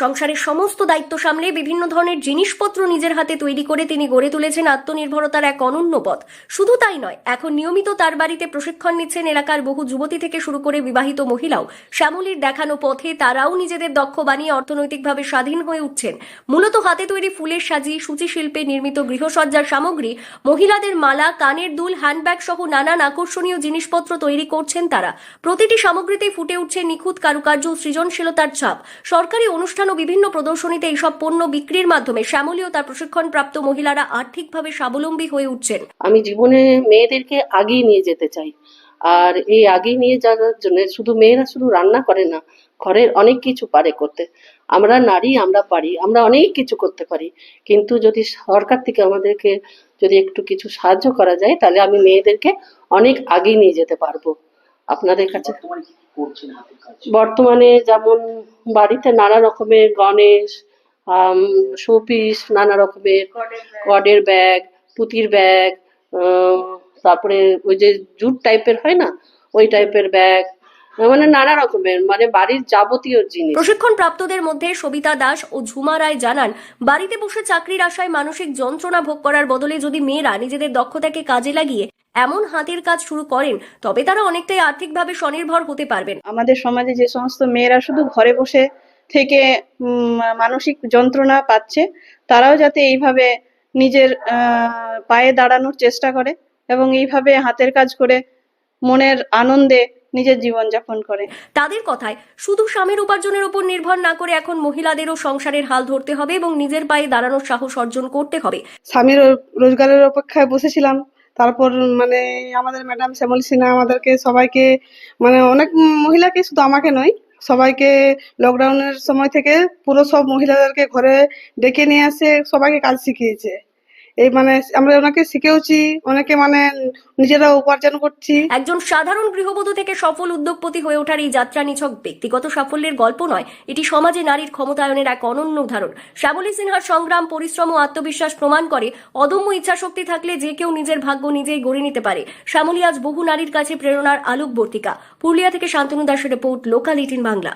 সংসারের সমস্ত দায়িত্ব সামলে বিভিন্ন ধরনের জিনিসপত্র নিজের হাতে তৈরি করে তিনি গড়ে তুলেছেন আত্মনির্ভরতার এক অনন্য পথ। শুধু তাই নয়, এখন নিয়মিত তার বাড়িতে প্রশিক্ষণ নিচ্ছেন এলাকার বহু যুবতী থেকে শুরু করে বিবাহিত মহিলাও। শ্যামলীর দেখানো পথে তারাও নিজেদের দক্ষ বানিয়ে অর্থনৈতিকভাবে স্বাধীন হয়ে উঠছেন। মূলত হাতে তৈরি ফুলের সাজি, সূচি শিল্পে নির্মিত গৃহসজ্জার সামগ্রী, মহিলাদের মালা, কানের দুল, হ্যান্ডব্যাগ সহ নানান আকর্ষণীয় জিনিসপত্র তৈরি করছেন তারা। প্রতিটি সামগ্রীতেই ফুটে উঠছে নিখুঁত কারুকার্য সৃজনশীলতার ছাপ। সরকারি অনুষ্ঠান ও বিভিন্ন প্রদর্শনীতে এইসব পণ্য বিক্রির মাধ্যমে শ্যামলী ও তার প্রশিক্ষণপ্রাপ্ত মহিলারা আর্থিকভাবে স্বাবলম্বী হয়ে উঠছেন। আমি জীবনে মেয়েদেরকে আগিয়ে নিয়ে যেতে চাই। আর এই আগিয়ে নিয়ে যাওয়ার জন্য শুধু মেয়েরা শুধু রান্না করে না, ঘরের অনেক কিছু পারে করতে। আমরা নারী, আমরা পারি, আমরা অনেক কিছু করতে পারি। কিন্তু যদি সরকার থেকে আমাদেরকে যদি একটু কিছু সাহায্য করা যায়, তাহলে আমি মেয়েদেরকে অনেক আগিয়ে নিয়ে যেতে পারব। আপনাদের কাছে বর্তমানে যেমন বাড়িতে নানা রকমের গণেশ শোপিস নানা রকমের কডের ব্যাগ পুঁতির ব্যাগ তারপরে ওই যে জুট টাইপের হয় না? ওই টাইপের ব্যাগ মানে নানা রকমের মানে বাড়ির যাবতীয় জিনিস। প্রশিক্ষণ প্রাপ্তদের মধ্যে সবিতা দাস ও ঝুমা রায় জানান বাড়িতে বসে চাকরির আশায় মানসিক যন্ত্রণা ভোগ করার বদলে যদি মেয়েরা নিজেদের দক্ষতাকে কাজে লাগিয়ে এমন হাতের কাজ শুরু করেন তবে তারা অনেকটাই আর্থিকভাবে স্বনির্ভর হতে পারবেন। আমাদের সমাজে যে সমস্ত মেয়েরা শুধু ঘরে বসে থেকে মানসিক যন্ত্রণা পাচ্ছে তারাও যাতে এইভাবে নিজের পায়ে দাঁড়ানোর চেষ্টা করে এবং এইভাবে হাতের কাজ করে মনের আনন্দে নিজের জীবন যাপন করে। তাদের কথায় শুধু স্বামীর উপার্জনের উপর নির্ভর না করে এখন মহিলাদেরও সংসারের হাল ধরতে হবে এবং নিজের পায়ে দাঁড়ানোর সাহস অর্জন করতে হবে। স্বামীর রোজগারের অপেক্ষায় বসেছিলাম তারপর মানে আমাদের ম্যাডাম শ্যামল সিনহা আমাদেরকে সবাইকে মানে অনেক মহিলাকে শুধু আমাকে নয়, সবাইকে লকডাউনের সময় থেকে পুরো সব মহিলাদেরকে ঘরে ডেকে নিয়ে আসে সবাইকে কাজ শিখিয়েছে। এই মানে আমরা ওনাকে শিখেওছি অনেকে মানে নিজেরা উপার্জন করছি। একজন সাধারণ গৃহবধূ থেকে সফল উদ্যোগপতি হয়ে ওঠার এই যাত্রা নিছক ব্যক্তিগত সাফল্যের গল্প নয়, এটি সমাজে নারীর ক্ষমতায়নের এক অনন্য উদাহরণ। শ্যামলী সিনহার সংগ্রাম, পরিশ্রম ও আত্মবিশ্বাস প্রমাণ করে অদম্য ইচ্ছাশক্তি থাকলে যে কেউ নিজের ভাগ্য নিজেই গড়ে নিতে পারে। শ্যামলী আজ বহু নারীর কাছে প্রেরণার আলোকবর্তিকা। পুরুলিয়া থেকে শান্তনু দাসের রিপোর্ট লোকাল এইটিন বাংলা